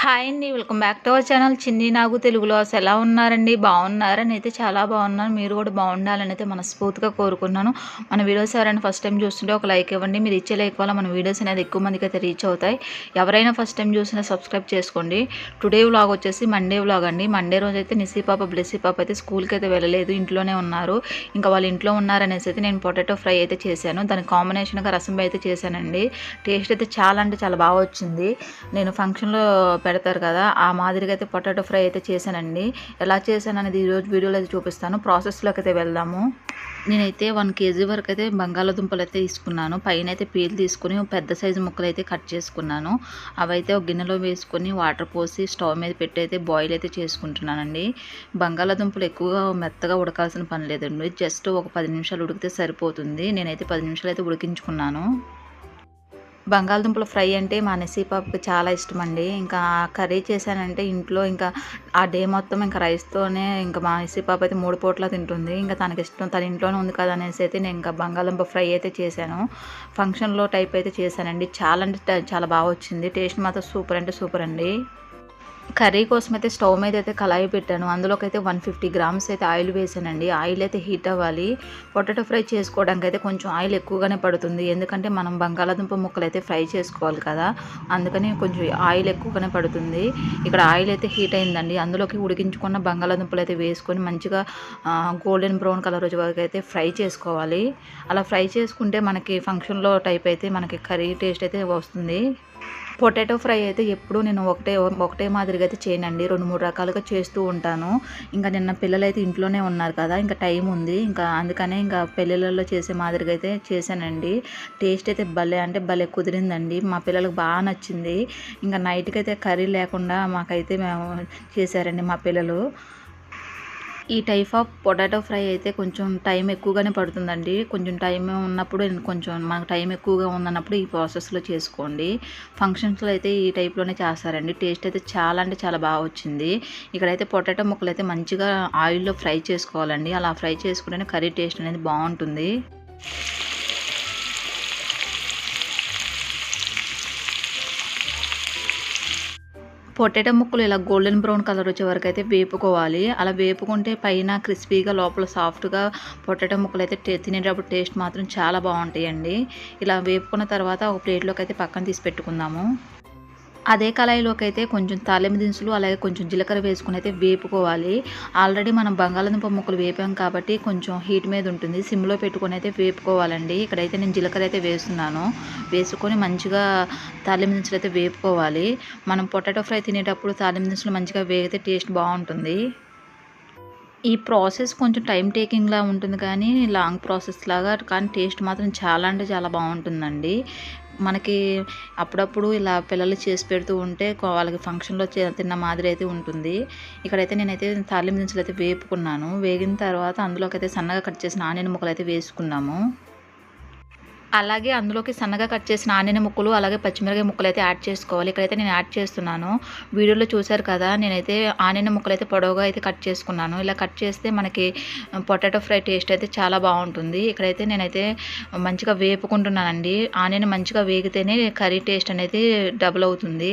Hi అండి welcome back to our channel. Chinni Nagu తెలుగులో అసలు ఎలా ఉన్నారండి? బాగున్నారని అయితే చాలా బాగున్నాను. మీరు కూడా బాగుండాలని అయితే మనస్ఫూర్తిగా కోరుకున్నాను. మన వీడియోస్ ఎవరైనా ఫస్ట్ టైం చూస్తుంటే ఒక లైక్ ఇవ్వండి. మీరు ఇచ్చే లైక్ వల్ల మన వీడియోస్ అనేది ఎక్కువ మందికి అయితే రీచ్ అవుతాయి. ఎవరైనా ఫస్ట్ టైం చూసినా సబ్స్క్రైబ్ చేసుకోండి. టుడే వ్లాగ్ వచ్చేసి మండే వ్లాగ్ అండి. మండే రోజు అయితే నిసి పాప బ్లెస్సీ పాప అయితే స్కూల్కి అయితే వెళ్ళలేదు. ఇంట్లోనే ఉన్నారు. ఇంకా వాళ్ళు ఇంట్లో ఉన్నారనేసి అయితే నేను పొటాటో ఫ్రై అయితే చేశాను. దానికి కాంబినేషన్గా రసం అయితే చేశానండి. టేస్ట్ అయితే చాలా అంటే చాలా బాగా వచ్చింది. నేను ఫంక్షన్లో పెడతారు కదా ఆ మాదిరిగా అయితే పొటాటో ఫ్రై అయితే చేశానండి. ఎలా చేశాను అనేది ఈరోజు వీడియోలో అయితే చూపిస్తాను. ప్రాసెస్లోకి అయితే వెళ్దాము. నేనైతే వన్ కేజీ వరకు అయితే బంగాళాదుంపలు అయితే తీసుకున్నాను. పైన అయితే పీలు తీసుకుని పెద్ద సైజు ముక్కలు అయితే కట్ చేసుకున్నాను. అవైతే ఒక గిన్నెలో వేసుకొని వాటర్ పోసి స్టవ్ మీద పెట్టి అయితే బాయిల్ అయితే చేసుకుంటున్నానండి. బంగాళాదుంపలు ఎక్కువగా మెత్తగా ఉడకాల్సిన పని లేదండి. జస్ట్ ఒక పది నిమిషాలు ఉడికితే సరిపోతుంది. నేనైతే పది నిమిషాలు అయితే ఉడికించుకున్నాను. బంగాళదుంపల ఫ్రై అంటే మా నెసీపాపకి చాలా ఇష్టం అండి ఇంకా కర్రీ చేశానంటే ఇంట్లో ఇంకా ఆ డే మొత్తం ఇంకా రైస్తోనే ఇంకా మా నెసీపాప అయితే మూడు పూట్ల తింటుంది. ఇంకా తనకి ఇష్టం తన ఇంట్లోనే ఉంది కదా అనేసి అయితే నేను ఇంకా బంగాళదుంప ఫ్రై అయితే చేశాను. ఫంక్షన్లో టైప్ అయితే చేశానండి. చాలా అంటే చాలా బాగా వచ్చింది. టేస్ట్ మాత్రం సూపర్ అంటే సూపర్ అండి. కర్రీ కోసం అయితే స్టవ్ మీద అయితే కళాయి పెట్టాను. అందులోకి అయితే వన్ ఫిఫ్టీ గ్రామ్స్ అయితే ఆయిల్ వేసానండి. ఆయిల్ అయితే హీట్ అవ్వాలి. పొటాటో ఫ్రై చేసుకోవడానికి అయితే కొంచెం ఆయిల్ ఎక్కువగానే పడుతుంది. ఎందుకంటే మనం బంగాళాదుంప ముక్కలు అయితే ఫ్రై చేసుకోవాలి కదా. అందుకని కొంచెం ఆయిల్ ఎక్కువగానే పడుతుంది. ఇక్కడ ఆయిల్ అయితే హీట్ అయిందండి. అందులోకి ఉడికించుకున్న బంగాళాదుంపలు అయితే వేసుకొని మంచిగా గోల్డెన్ బ్రౌన్ కలర్ వరకు అయితే ఫ్రై చేసుకోవాలి. అలా ఫ్రై చేసుకుంటే మనకి ఫంక్షన్లో టైప్ అయితే మనకి కర్రీ టేస్ట్ అయితే వస్తుంది. పొటాటో ఫ్రై అయితే ఎప్పుడూ నేను ఒకటే ఒకటే మాదిరిగా అయితే చేయనండి. రెండు మూడు రకాలుగా చేస్తూ ఉంటాను. ఇంకా నిన్న పిల్లలు అయితే ఇంట్లోనే ఉన్నారు కదా ఇంకా టైం ఉంది. ఇంకా అందుకనే ఇంకా పెళ్ళిళ్ళలో చేసే మాదిరిగా అయితే చేశానండి. టేస్ట్ అయితే భలే అంటే భలే కుదిరిందండి. మా పిల్లలకు బాగా నచ్చింది. ఇంకా నైట్కి అయితే కర్రీ లేకుండా మాకైతే మేము చేశారండి మా పిల్లలు. ఈ టైప్ ఆఫ్ పొటాటో ఫ్రై అయితే కొంచెం టైం ఎక్కువగానే పడుతుందండి. కొంచెం టైం ఉన్నప్పుడు కొంచెం మనకు టైం ఎక్కువగా ఉందన్నప్పుడు ఈ ప్రాసెస్లో చేసుకోండి. ఫంక్షన్స్లో అయితే ఈ టైప్లోనే చేస్తారండి. టేస్ట్ అయితే చాలా అంటే చాలా బాగా వచ్చింది. ఇక్కడైతే పొటాటో ముక్కలు అయితే మంచిగా ఆయిల్లో ఫ్రై చేసుకోవాలండి. అలా ఫ్రై చేసుకుంటేనే కర్రీ టేస్ట్ అనేది బాగుంటుంది. పొటాటో ముక్కలు ఇలా గోల్డెన్ బ్రౌన్ కలర్ వచ్చే వరకు అయితే వేపుకోవాలి. అలా వేపుకుంటే పైన క్రిస్పీగా లోపల సాఫ్ట్గా పొటాటో ముక్కలు అయితే తినేటప్పుడు టేస్ట్ మాత్రం చాలా బాగుంటాయండి. ఇలా వేపుకున్న తర్వాత ఒక ప్లేట్లోకి అయితే పక్కన తీసి పెట్టుకుందాము. అదే కళాయిలోకి అయితే కొంచెం తాలింపు దినుసులు అలాగే కొంచెం జీలకర్ర వేసుకుని అయితే వేపుకోవాలి. ఆల్రెడీ మనం బంగాళదుంప ముక్కలు వేపాం కాబట్టి కొంచెం హీట్ మీద ఉంటుంది. సిమ్లో పెట్టుకొని అయితే వేపుకోవాలండి. ఇక్కడైతే నేను జీలకర్ర అయితే వేస్తున్నాను. వేసుకొని మంచిగా తాలింపు దినుసులు అయితే వేపుకోవాలి. మనం పొటాటో ఫ్రై తినేటప్పుడు తాలింపు దినుసులు మంచిగా వేగితే టేస్ట్ బాగుంటుంది. ఈ ప్రాసెస్ కొంచెం టైం టేకింగ్లా ఉంటుంది కానీ లాంగ్ ప్రాసెస్ లాగా కానీ టేస్ట్ మాత్రం చాలా అంటే చాలా బాగుంటుందండి. మనకి అప్పుడప్పుడు ఇలా పిల్లలు చేసి పెడుతూ ఉంటే వాళ్ళకి ఫంక్షన్లో తిన్న మాదిరి అయితే ఉంటుంది. ఇక్కడైతే నేనైతే తాలింపు దినుసులు అయితే వేపుకున్నాను. వేగిన తర్వాత అందులోకి అయితే సన్నగా కట్ చేసిన ఆనియన్ ముక్కలు అయితే వేసుకున్నాము. అలాగే అందులోకి సన్నగా కట్ చేసిన ఆనియన్ ముక్కలు అలాగే పచ్చిమిరకాయ ముక్కలు అయితే యాడ్ చేసుకోవాలి. ఇక్కడైతే నేను యాడ్ చేస్తున్నాను. వీడియోలో చూశారు కదా నేనైతే ఆనియన్ ముక్కలు అయితే పొడవుగా అయితే కట్ చేసుకున్నాను. ఇలా కట్ చేస్తే మనకి పొటాటో ఫ్రై టేస్ట్ అయితే చాలా బాగుంటుంది. ఇక్కడైతే నేనైతే మంచిగా వేపుకుంటున్నానండి. ఆనియన్ మంచిగా వేగితేనే కర్రీ టేస్ట్ అనేది డబుల్ అవుతుంది.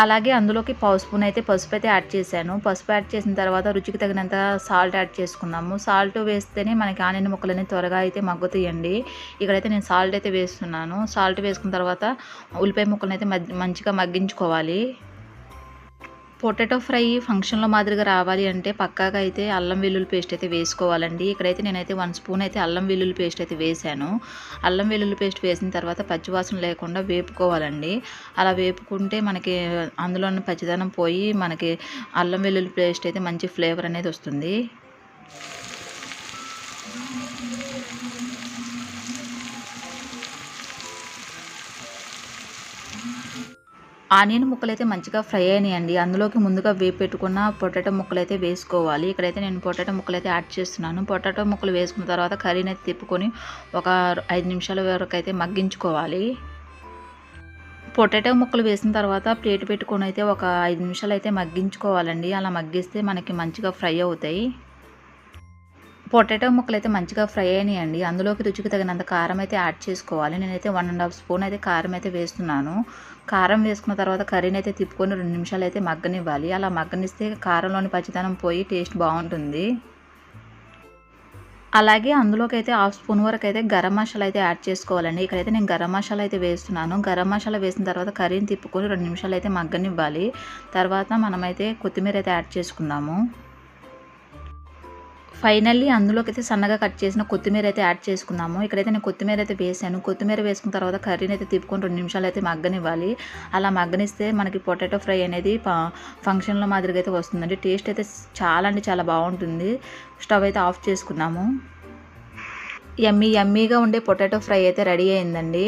అలాగే అందులోకి పావు స్పూన్ అయితే పసుపు అయితే యాడ్ చేశాను. పసుపు యాడ్ చేసిన తర్వాత రుచికి తగినంత సాల్ట్ యాడ్ చేసుకున్నాము. సాల్ట్ వేస్తేనే మనకి ఆనియన్ ముక్కలని త్వరగా అయితే మగ్గుతాయండి. ఇక్కడైతే నేను సాల్ట్ అయితే వేస్తున్నాను. సాల్ట్ వేసుకున్న తర్వాత ఉల్లిపాయ ముక్కలను అయితే మంచిగా మగ్గించుకోవాలి. పొటాటో ఫ్రై ఫంక్షన్లో మాదిరిగా రావాలి అంటే పక్కాగా అయితే అల్లం వెల్లుల్లి పేస్ట్ అయితే వేసుకోవాలండి. ఇక్కడైతే నేనైతే వన్ స్పూన్ అయితే అల్లం వెల్లుల్లి పేస్ట్ అయితే వేసాను. అల్లం వెల్లుల్లి పేస్ట్ వేసిన తర్వాత పచ్చివాసన లేకుండా వేపుకోవాలండి. అలా వేపుకుంటే మనకి అందులో పచ్చిదనం పోయి మనకి అల్లం వెల్లుల్లి పేస్ట్ అయితే మంచి ఫ్లేవర్ అనేది వస్తుంది. ఆనియన్ ముక్కలు అయితే మంచిగా ఫ్రై అయినాయండి. అందులోకి ముందుగా వేపు పెట్టుకున్న పొటాటో ముక్కలు అయితే వేసుకోవాలి. ఇక్కడైతే నేను పొటాటో ముక్కలు అయితే యాడ్ చేస్తున్నాను. పొటాటో ముక్కలు వేసుకున్న తర్వాత కర్రీని అయితే తిప్పుకొని ఒక ఐదు నిమిషాల వరకు అయితే మగ్గించుకోవాలి. పొటాటో ముక్కలు వేసిన తర్వాత ప్లేట్ పెట్టుకొని అయితే ఒక ఐదు నిమిషాలు అయితే మగ్గించుకోవాలండి. అలా మగ్గిస్తే మనకి మంచిగా ఫ్రై అవుతాయి. పొటాటో ముక్కలు అయితే మంచిగా ఫ్రై అయినాయండి. అందులోకి రుచికి తగినంత కారం అయితే యాడ్ చేసుకోవాలి. నేనైతే వన్ అండ్ హాఫ్ స్పూన్ అయితే కారం అయితే వేస్తున్నాను. కారం వేసుకున్న తర్వాత కర్రీని అయితే తిప్పుకొని రెండు నిమిషాలు అయితే మగ్గనివ్వాలి. అలా మగ్గనిస్తే కారంలోని పచ్చిదనం పోయి టేస్ట్ బాగుంటుంది. అలాగే అందులోకి అయితే హాఫ్ స్పూన్ వరకు అయితే గరం మసాలా అయితే యాడ్ చేసుకోవాలండి. ఇక్కడైతే నేను గరం మసాలా అయితే వేస్తున్నాను. గరం మసాలా వేసిన తర్వాత కర్రీని తిప్పుకొని రెండు నిమిషాలు అయితే మగ్గనివ్వాలి. తర్వాత మనమైతే కొత్తిమీర అయితే యాడ్ చేసుకుందాము. ఫైనల్లీ అందులోకి అయితే సన్నగా కట్ చేసిన కొత్తిమీర అయితే యాడ్ చేసుకున్నాము ఇక్కడైతే నేను కొత్తిమీర అయితే వేసాను. కొత్తిమీర వేసుకున్న తర్వాత కర్రీని అయితే తిప్పుకొని రెండు నిమిషాలు అయితే మగ్గనివ్వాలి. అలా మగ్గనిస్తే మనకి పొటాటో ఫ్రై అనేది ఫంక్షన్లో మాదిరిగా అయితే వస్తుందండి. టేస్ట్ అయితే చాలా అంటే చాలా బాగుంటుంది. స్టవ్ అయితే ఆఫ్ చేసుకున్నాము. ఎమ్మీ ఎమ్మీగా ఉండే పొటాటో ఫ్రై అయితే రెడీ అయిందండి.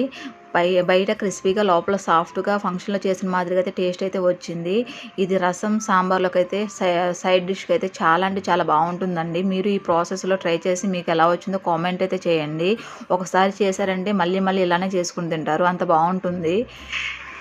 బై బయట క్రిస్పీగా లోపల సాఫ్ట్గా ఫంక్షన్లో చేసిన మాదిరిగా అయితే టేస్ట్ అయితే వచ్చింది. ఇది రసం సాంబార్లోకి అయితే సైడ్ డిష్కి అయితే చాలా అంటే చాలా బాగుంటుందండి. మీరు ఈ ప్రాసెస్లో ట్రై చేసి మీకు ఎలా వచ్చిందో కామెంట్ అయితే చేయండి. ఒకసారి చేశారంటే మళ్ళీ మళ్ళీ ఇలానే చేసుకుని తింటారు. అంత బాగుంటుంది.